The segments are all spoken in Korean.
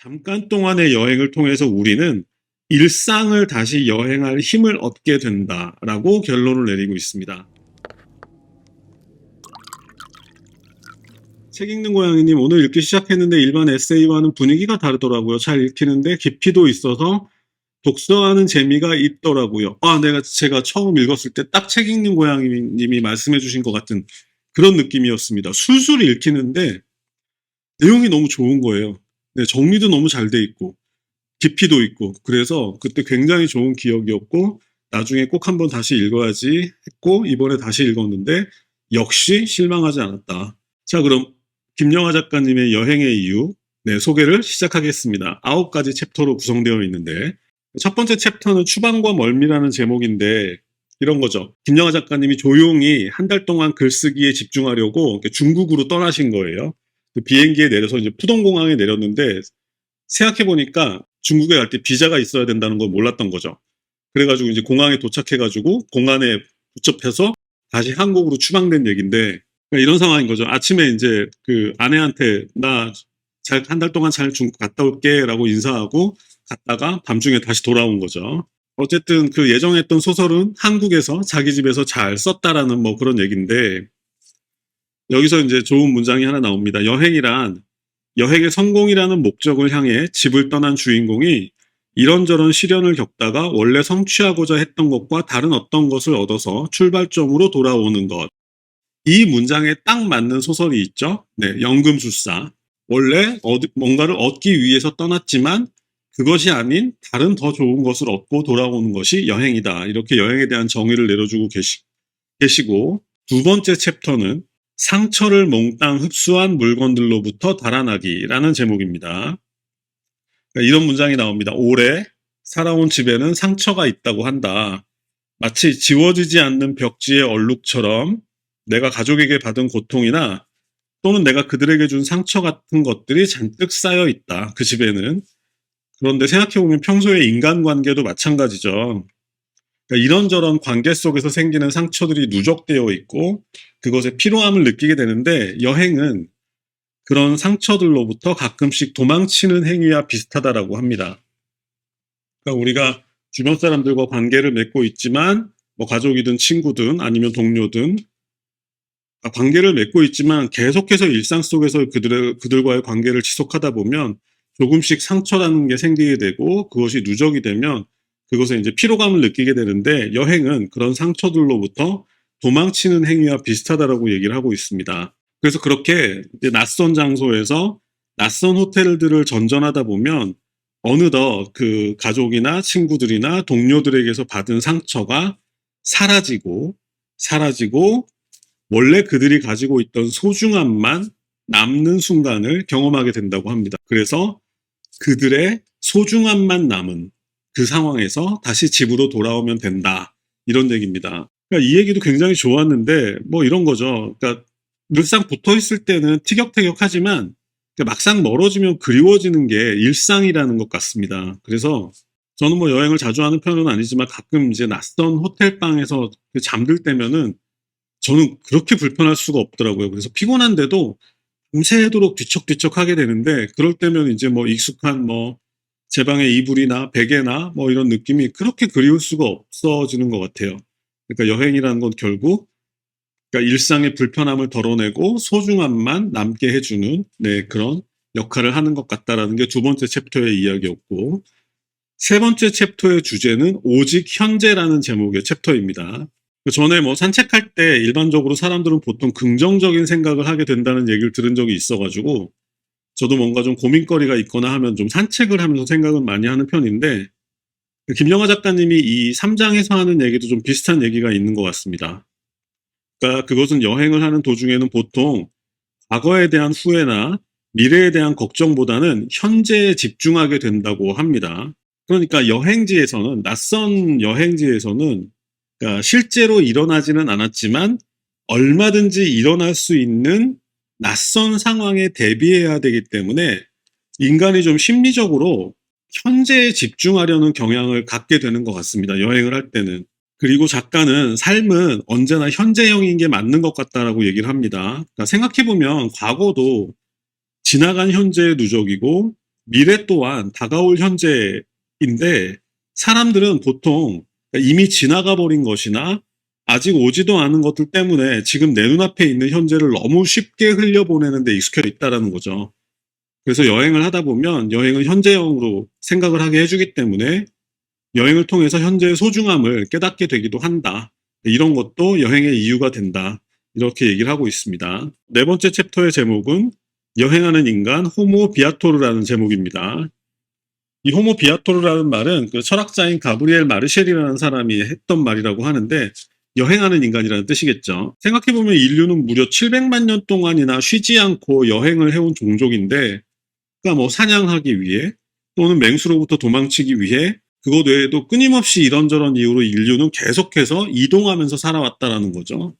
잠깐 동안의 여행을 통해서 우리는 일상을 다시 여행할 힘을 얻게 된다라고 결론을 내리고 있습니다. 책 읽는 고양이님 오늘 읽기 시작했는데 일반 에세이와는 분위기가 다르더라고요. 잘 읽히는데 깊이도 있어서 독서하는 재미가 있더라고요. 아, 내가 제가 처음 읽었을 때 딱 책 읽는 고양이님이 말씀해 주신 것 같은 그런 느낌이었습니다. 술술 읽히는데 내용이 너무 좋은 거예요. 네, 정리도 너무 잘 돼 있고 깊이도 있고 그래서 그때 굉장히 좋은 기억이었고 나중에 꼭 한번 다시 읽어야지 했고 이번에 다시 읽었는데 역시 실망하지 않았다. 자 그럼 김영하 작가님의 여행의 이유 네, 소개를 시작하겠습니다. 아홉 가지 챕터로 구성되어 있는데 첫 번째 챕터는 추방과 멀미라는 제목인데 이런 거죠. 김영하 작가님이 조용히 한 달 동안 글쓰기에 집중하려고 중국으로 떠나신 거예요. 그 비행기에 내려서 이제 푸동공항에 내렸는데 생각해 보니까 중국에 갈 때 비자가 있어야 된다는 걸 몰랐던 거죠. 그래가지고 이제 공항에 도착해가지고 공안에 붙잡혀서 다시 한국으로 추방된 얘기인데 그러니까 이런 상황인 거죠. 아침에 이제 그 아내한테 나 잘 한 달 동안 잘 중국 갔다 올게라고 인사하고 갔다가 밤중에 다시 돌아온 거죠. 어쨌든 그 예정했던 소설은 한국에서 자기 집에서 잘 썼다라는 뭐 그런 얘기인데 여기서 이제 좋은 문장이 하나 나옵니다. 여행이란 여행의 성공이라는 목적을 향해 집을 떠난 주인공이 이런저런 시련을 겪다가 원래 성취하고자 했던 것과 다른 어떤 것을 얻어서 출발점으로 돌아오는 것. 이 문장에 딱 맞는 소설이 있죠. 네, 연금술사. 원래 얻- 뭔가를 얻기 위해서 떠났지만 그것이 아닌 다른 더 좋은 것을 얻고 돌아오는 것이 여행이다. 이렇게 여행에 대한 정의를 내려주고 계시, 계시고 두 번째 챕터는 상처를 몽땅 흡수한 물건들로부터 달아나기라는 제목입니다. 그러니까 이런 문장이 나옵니다. 오래 살아온 집에는 상처가 있다고 한다. 마치 지워지지 않는 벽지의 얼룩처럼 내가 가족에게 받은 고통이나 또는 내가 그들에게 준 상처 같은 것들이 잔뜩 쌓여 있다. 그 집에는. 그런데 생각해보면 평소에 인간관계도 마찬가지죠. 그러니까 이런저런 관계 속에서 생기는 상처들이 누적되어 있고 그것의 피로함을 느끼게 되는데 여행은 그런 상처들로부터 가끔씩 도망치는 행위와 비슷하다라고 합니다. 그러니까 우리가 주변 사람들과 관계를 맺고 있지만 뭐 가족이든 친구든 아니면 동료든 아, 관계를 맺고 있지만 계속해서 일상 속에서 그들의, 그들과의 관계를 지속하다 보면 조금씩 상처라는 게 생기게 되고 그것이 누적이 되면 그것에 이제 피로감을 느끼게 되는데 여행은 그런 상처들로부터 도망치는 행위와 비슷하다라고 얘기를 하고 있습니다. 그래서 그렇게 낯선 장소에서 낯선 호텔들을 전전하다 보면 어느덧 그 가족이나 친구들이나 동료들에게서 받은 상처가 사라지고 사라지고 원래 그들이 가지고 있던 소중함만 남는 순간을 경험하게 된다고 합니다. 그래서 그들의 소중함만 남은 그 상황에서 다시 집으로 돌아오면 된다. 이런 얘기입니다. 그러니까 이 얘기도 굉장히 좋았는데 뭐 이런 거죠. 그러니까 늘상 붙어 있을 때는 티격태격하지만 막상 멀어지면 그리워지는 게 일상이라는 것 같습니다. 그래서 저는 뭐 여행을 자주 하는 편은 아니지만 가끔 이제 낯선 호텔 방에서 잠들 때면은 저는 그렇게 불편할 수가 없더라고요. 그래서 피곤한데도 밤새도록 뒤척뒤척 하게 되는데 그럴 때면 이제 뭐 익숙한 뭐 제 방의 이불이나 베개나 뭐 이런 느낌이 그렇게 그리울 수가 없어지는 것 같아요. 그러니까 여행이라는 건 결국 그러니까 일상의 불편함을 덜어내고 소중함만 남게 해주는 네, 그런 역할을 하는 것 같다라는 게 두 번째 챕터의 이야기였고 세 번째 챕터의 주제는 오직 현재라는 제목의 챕터입니다. 그 전에 뭐 산책할 때 일반적으로 사람들은 보통 긍정적인 생각을 하게 된다는 얘기를 들은 적이 있어가지고 저도 뭔가 좀 고민거리가 있거나 하면 좀 산책을 하면서 생각을 많이 하는 편인데 그 김영하 작가님이 이 3장에서 하는 얘기도 좀 비슷한 얘기가 있는 것 같습니다. 그러니까 그것은 여행을 하는 도중에는 보통 과거에 대한 후회나 미래에 대한 걱정보다는 현재에 집중하게 된다고 합니다. 그러니까 여행지에서는 낯선 여행지에서는 그러니까 실제로 일어나지는 않았지만 얼마든지 일어날 수 있는 낯선 상황에 대비해야 되기 때문에 인간이 좀 심리적으로 현재에 집중하려는 경향을 갖게 되는 것 같습니다. 여행을 할 때는. 그리고 작가는 삶은 언제나 현재형인 게 맞는 것 같다라고 얘기를 합니다. 그러니까 생각해보면 과거도 지나간 현재의 누적이고 미래 또한 다가올 현재인데 사람들은 보통 이미 지나가 버린 것이나 아직 오지도 않은 것들 때문에 지금 내 눈앞에 있는 현재를 너무 쉽게 흘려보내는 데 익숙해 있다라는 거죠. 그래서 여행을 하다 보면 여행은 현재형으로 생각을 하게 해주기 때문에 여행을 통해서 현재의 소중함을 깨닫게 되기도 한다. 이런 것도 여행의 이유가 된다. 이렇게 얘기를 하고 있습니다. 네 번째 챕터의 제목은 여행하는 인간 호모 비아토르라는 제목입니다. 이 호모 비아토르라는 말은 그 철학자인 가브리엘 마르셸이라는 사람이 했던 말이라고 하는데 여행하는 인간이라는 뜻이겠죠. 생각해보면 인류는 무려 700만 년 동안이나 쉬지 않고 여행을 해온 종족인데 그러니까 뭐 사냥하기 위해 또는 맹수로부터 도망치기 위해 그것 외에도 끊임없이 이런저런 이유로 인류는 계속해서 이동하면서 살아왔다라는 거죠.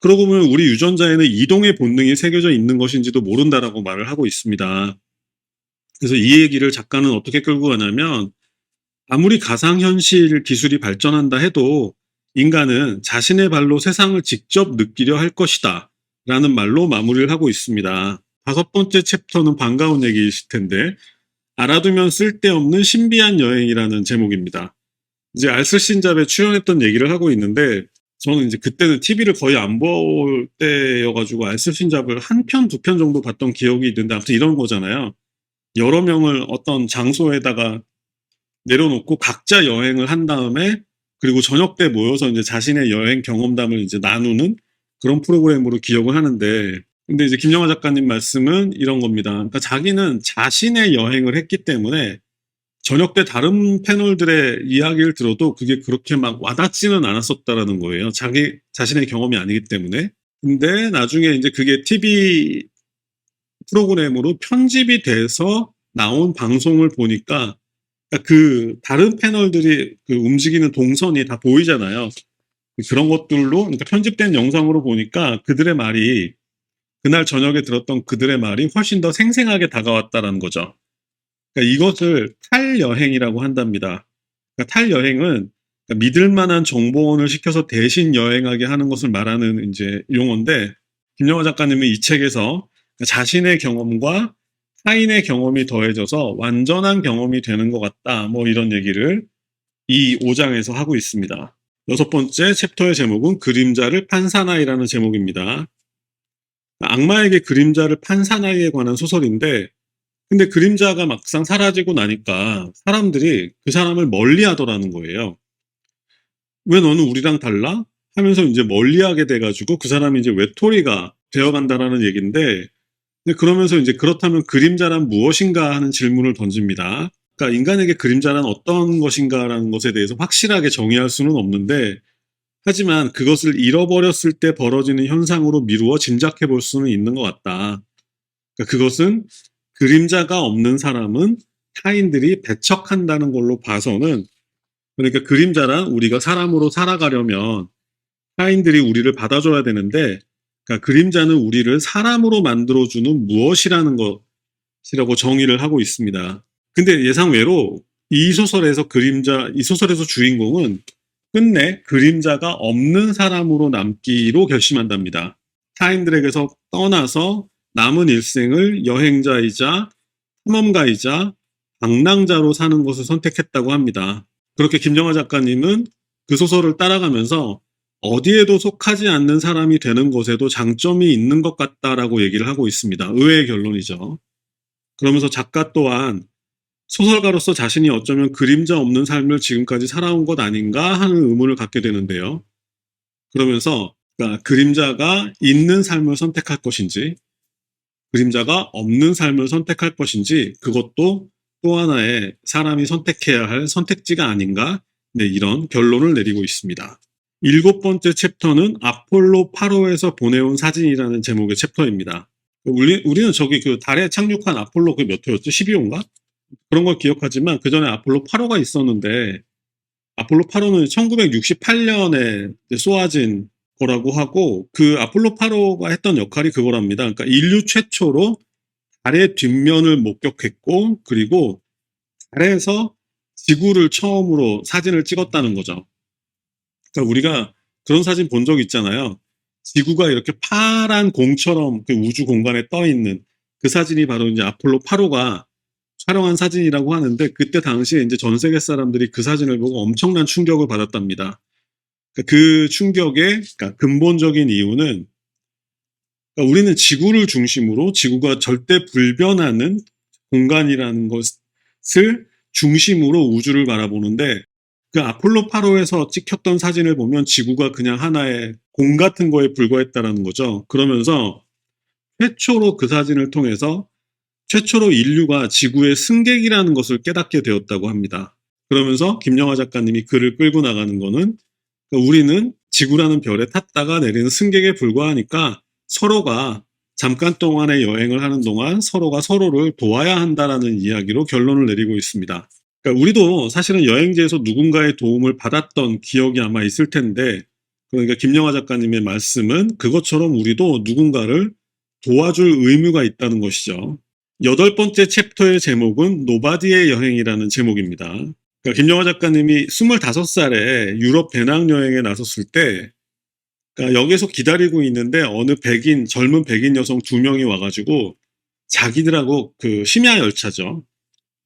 그러고 보면 우리 유전자에는 이동의 본능이 새겨져 있는 것인지도 모른다라고 말을 하고 있습니다. 그래서 이 얘기를 작가는 어떻게 끌고 가냐면 아무리 가상현실 기술이 발전한다 해도 인간은 자신의 발로 세상을 직접 느끼려 할 것이다. 라는 말로 마무리를 하고 있습니다. 다섯 번째 챕터는 반가운 얘기일 텐데, 알아두면 쓸데없는 신비한 여행이라는 제목입니다. 이제 알쓸신잡에 출연했던 얘기를 하고 있는데, 저는 이제 그때는 TV를 거의 안 볼 때여가지고 알쓸신잡을 한 편, 두 편 정도 봤던 기억이 있는데, 아무튼 이런 거잖아요. 여러 명을 어떤 장소에다가 내려놓고 각자 여행을 한 다음에 그리고 저녁 때 모여서 이제 자신의 여행 경험담을 이제 나누는 그런 프로그램으로 기억을 하는데 근데 이제 김영하 작가님 말씀은 이런 겁니다. 그러니까 자기는 자신의 여행을 했기 때문에 저녁 때 다른 패널들의 이야기를 들어도 그게 그렇게 막 와닿지는 않았었다라는 거예요. 자기 자신의 경험이 아니기 때문에. 근데 나중에 이제 그게 TV 프로그램으로 편집이 돼서 나온 방송을 보니까 그 다른 패널들이 그 움직이는 동선이 다 보이잖아요. 그런 것들로 그러니까 편집된 영상으로 보니까 그들의 말이 그날 저녁에 들었던 그들의 말이 훨씬 더 생생하게 다가왔다라는 거죠. 그러니까 이것을 탈여행이라고 한답니다. 그러니까 탈여행은 그러니까 믿을 만한 정보원을 시켜서 대신 여행하게 하는 것을 말하는 이제 용어인데 김영화 작가님은 이 책에서 자신의 경험과 타인의 경험이 더해져서 완전한 경험이 되는 것 같다. 뭐 이런 얘기를 이 5장에서 하고 있습니다. 여섯 번째 챕터의 제목은 그림자를 판 사나이라는 제목입니다. 악마에게 그림자를 판 사나이에 관한 소설인데 근데 그림자가 막상 사라지고 나니까 사람들이 그 사람을 멀리 하더라는 거예요. 왜 너는 우리랑 달라? 하면서 이제 멀리 하게 돼가지고 그 사람이 이제 외톨이가 되어간다라는 얘기인데 근데 그러면서 이제 그렇다면 그림자란 무엇인가 하는 질문을 던집니다. 그러니까 인간에게 그림자란 어떤 것인가라는 것에 대해서 확실하게 정의할 수는 없는데 하지만 그것을 잃어버렸을 때 벌어지는 현상으로 미루어 짐작해 볼 수는 있는 것 같다. 그러니까 그것은 그림자가 없는 사람은 타인들이 배척한다는 걸로 봐서는 그러니까 그림자란 우리가 사람으로 살아가려면 타인들이 우리를 받아줘야 되는데 그러니까 그림자는 우리를 사람으로 만들어주는 무엇이라는 것이라고 정의를 하고 있습니다. 근데 예상외로 이 소설에서 그림자, 이 소설에서 주인공은 끝내 그림자가 없는 사람으로 남기로 결심한답니다. 타인들에게서 떠나서 남은 일생을 여행자이자 탐험가이자 방랑자로 사는 것을 선택했다고 합니다. 그렇게 김정화 작가님은 그 소설을 따라가면서 어디에도 속하지 않는 사람이 되는 것에도 장점이 있는 것 같다라고 얘기를 하고 있습니다. 의외의 결론이죠. 그러면서 작가 또한 소설가로서 자신이 어쩌면 그림자 없는 삶을 지금까지 살아온 것 아닌가 하는 의문을 갖게 되는데요. 그러면서 그러니까 그림자가 있는 삶을 선택할 것인지 그림자가 없는 삶을 선택할 것인지 그것도 또 하나의 사람이 선택해야 할 선택지가 아닌가 네, 이런 결론을 내리고 있습니다. 일곱 번째 챕터는 아폴로 8호에서 보내온 사진이라는 제목의 챕터입니다. 우리, 우리는 저기 그 달에 착륙한 아폴로 그 몇 호였죠? 12호인가? 그런 걸 기억하지만 그 전에 아폴로 8호가 있었는데 아폴로 8호는 1968년에 쏘아진 거라고 하고 그 아폴로 8호가 했던 역할이 그거랍니다. 그러니까 인류 최초로 달의 뒷면을 목격했고 그리고 달에서 지구를 처음으로 사진을 찍었다는 거죠. 그러니까 우리가 그런 사진 본 적 있잖아요. 지구가 이렇게 파란 공처럼 그 우주 공간에 떠 있는 그 사진이 바로 이제 아폴로 8호가 촬영한 사진이라고 하는데 그때 당시에 이제 전 세계 사람들이 그 사진을 보고 엄청난 충격을 받았답니다. 그러니까 그 충격의 그러니까 근본적인 이유는 그러니까 우리는 지구를 중심으로 지구가 절대 불변하는 공간이라는 것을 중심으로 우주를 바라보는데 그 아폴로 8호에서 찍혔던 사진을 보면 지구가 그냥 하나의 공 같은 거에 불과했다라는 거죠. 그러면서 최초로 그 사진을 통해서 최초로 인류가 지구의 승객이라는 것을 깨닫게 되었다고 합니다. 그러면서 김영하 작가님이 글을 끌고 나가는 거는 우리는 지구라는 별에 탔다가 내리는 승객에 불과하니까 서로가 잠깐 동안의 여행을 하는 동안 서로가 서로를 도와야 한다라는 이야기로 결론을 내리고 있습니다. 그러니까 우리도 사실은 여행지에서 누군가의 도움을 받았던 기억이 아마 있을 텐데, 그러니까 김영하 작가님의 말씀은 그것처럼 우리도 누군가를 도와줄 의무가 있다는 것이죠. 여덟 번째 챕터의 제목은 노바디의 여행이라는 제목입니다. 그러니까 김영하 작가님이 25살에 유럽 배낭여행에 나섰을 때, 그러니까 여기서 기다리고 있는데 어느 백인, 젊은 백인 여성 두 명이 와가지고 자기들하고 그 심야 열차죠.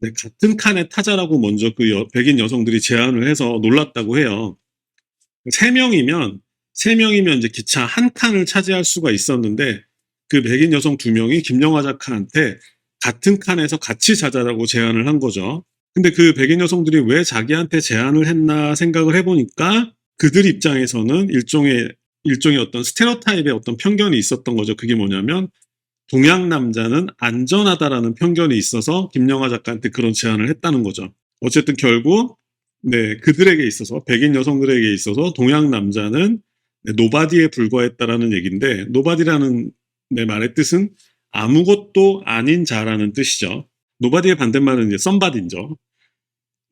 네, 같은 칸에 타자라고 먼저 그 여- 백인 여성들이 제안을 해서 놀랐다고 해요. 세 명이면 세 명이면 이제 기차 한 칸을 차지할 수가 있었는데 그 백인 여성 두 명이 김영하 작가한테 같은 칸에서 같이 자자라고 제안을 한 거죠. 근데 그 백인 여성들이 왜 자기한테 제안을 했나 생각을 해보니까 그들 입장에서는 일종의 일종의 어떤 스테레오타입의 어떤 편견이 있었던 거죠. 그게 뭐냐면 동양 남자는 안전하다라는 편견이 있어서 김영하 작가한테 그런 제안을 했다는 거죠. 어쨌든 결국 네 그들에게 있어서 백인 여성들에게 있어서 동양 남자는 네, 노바디에 불과했다라는 얘기인데 노바디라는 네, 말의 뜻은 아무것도 아닌 자라는 뜻이죠. 노바디의 반대말은 이제 썸바디죠.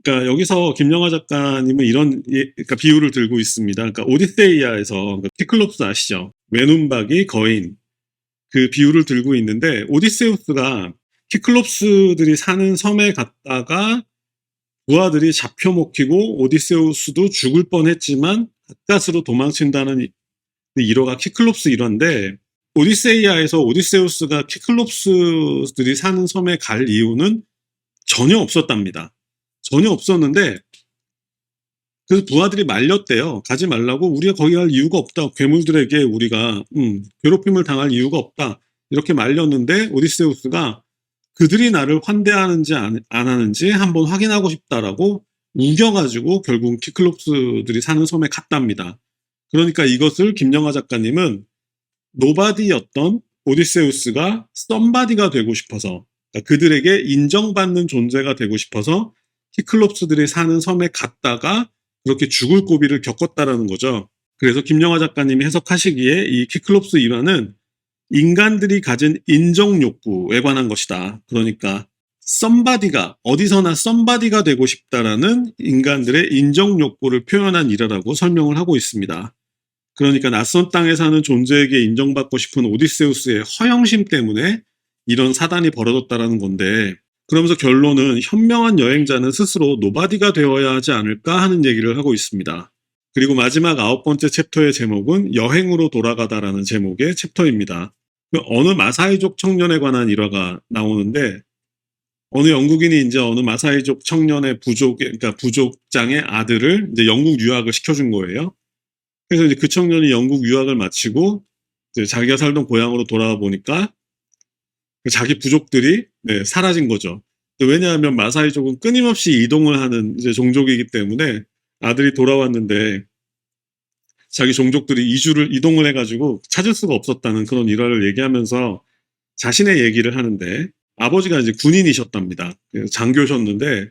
그러니까 여기서 김영하 작가님은 이런 예- 그러니까 비유를 들고 있습니다. 그러니까 오디세이아에서 그러니까 티클롭스 아시죠? 외눈박이 거인 그 비유를 들고 있는데 오디세우스가 키클롭스들이 사는 섬에 갔다가 부하들이 잡혀 먹히고 오디세우스도 죽을 뻔했지만 가까스로 도망친다는 이- 일화가 키클롭스 일화인데 오디세이아에서 오디세우스가 키클롭스들이 사는 섬에 갈 이유는 전혀 없었답니다. 전혀 없었는데 그래서 부하들이 말렸대요. 가지 말라고 우리가 거기 갈 이유가 없다. 괴물들에게 우리가 음, 괴롭힘을 당할 이유가 없다. 이렇게 말렸는데 오디세우스가 그들이 나를 환대하는지 안, 안 하는지 한번 확인하고 싶다라고 우겨가지고 결국 키클롭스들이 사는 섬에 갔답니다. 그러니까 이것을 김영하 작가님은 노바디였던 오디세우스가 썸바디가 되고 싶어서 그러니까 그들에게 인정받는 존재가 되고 싶어서 키클롭스들이 사는 섬에 갔다가 그렇게 죽을 고비를 겪었다라는 거죠. 그래서 김영하 작가님이 해석하시기에 이 키클롭스 일화는 인간들이 가진 인정 욕구에 관한 것이다. 그러니까 썸바디가 어디서나 썸바디가 되고 싶다라는 인간들의 인정 욕구를 표현한 일화라고 설명을 하고 있습니다. 그러니까 낯선 땅에 사는 존재에게 인정받고 싶은 오디세우스의 허영심 때문에 이런 사단이 벌어졌다라는 건데 그러면서 결론은 현명한 여행자는 스스로 노바디가 되어야 하지 않을까 하는 얘기를 하고 있습니다. 그리고 마지막 아홉 번째 챕터의 제목은 여행으로 돌아가다라는 제목의 챕터입니다. 그 어느 마사이족 청년에 관한 일화가 나오는데 어느 영국인이 이제 어느 마사이족 청년의 부족, 그러니까 부족장의 아들을 이제 영국 유학을 시켜준 거예요. 그래서 이제 그 청년이 영국 유학을 마치고 자기가 살던 고향으로 돌아와 보니까 자기 부족들이 네, 사라진 거죠. 왜냐하면 마사이족은 끊임없이 이동을 하는 이제 종족이기 때문에 아들이 돌아왔는데 자기 종족들이 이주를 이동을 해가지고 찾을 수가 없었다는 그런 일화를 얘기하면서 자신의 얘기를 하는데 아버지가 이제 군인이셨답니다. 그래서 장교셨는데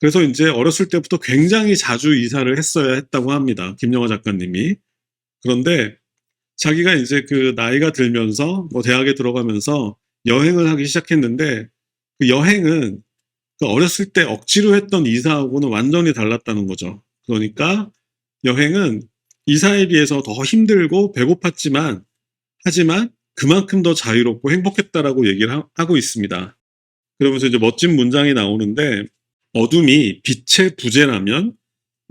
그래서 이제 어렸을 때부터 굉장히 자주 이사를 했어야 했다고 합니다. 김영하 작가님이. 그런데 자기가 이제 그 나이가 들면서 뭐 대학에 들어가면서 여행을 하기 시작했는데 그 여행은 그 어렸을 때 억지로 했던 이사하고는 완전히 달랐다는 거죠. 그러니까 여행은 이사에 비해서 더 힘들고 배고팠지만 하지만 그만큼 더 자유롭고 행복했다라고 얘기를 하, 하고 있습니다. 그러면서 이제 멋진 문장이 나오는데 어둠이 빛의 부재라면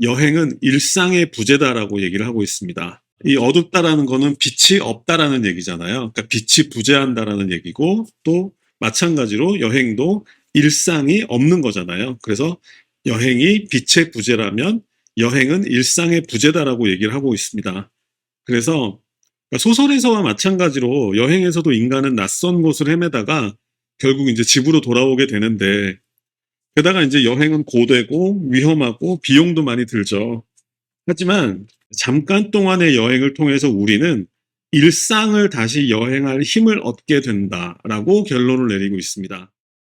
여행은 일상의 부재다라고 얘기를 하고 있습니다. 이 어둡다라는 거는 빛이 없다라는 얘기잖아요. 그러니까 빛이 부재한다라는 얘기고 또 마찬가지로 여행도 일상이 없는 거잖아요. 그래서 여행이 빛의 부재라면 여행은 일상의 부재다라고 얘기를 하고 있습니다. 그래서 그러니까 소설에서와 마찬가지로 여행에서도 인간은 낯선 곳을 헤매다가 결국 이제 집으로 돌아오게 되는데 게다가 이제 여행은 고되고 위험하고 비용도 많이 들죠. 하지만 잠깐 동안의 여행을 통해서 우리는 일상을 다시 여행할 힘을 얻게 된다라고 결론을 내리고 있습니다.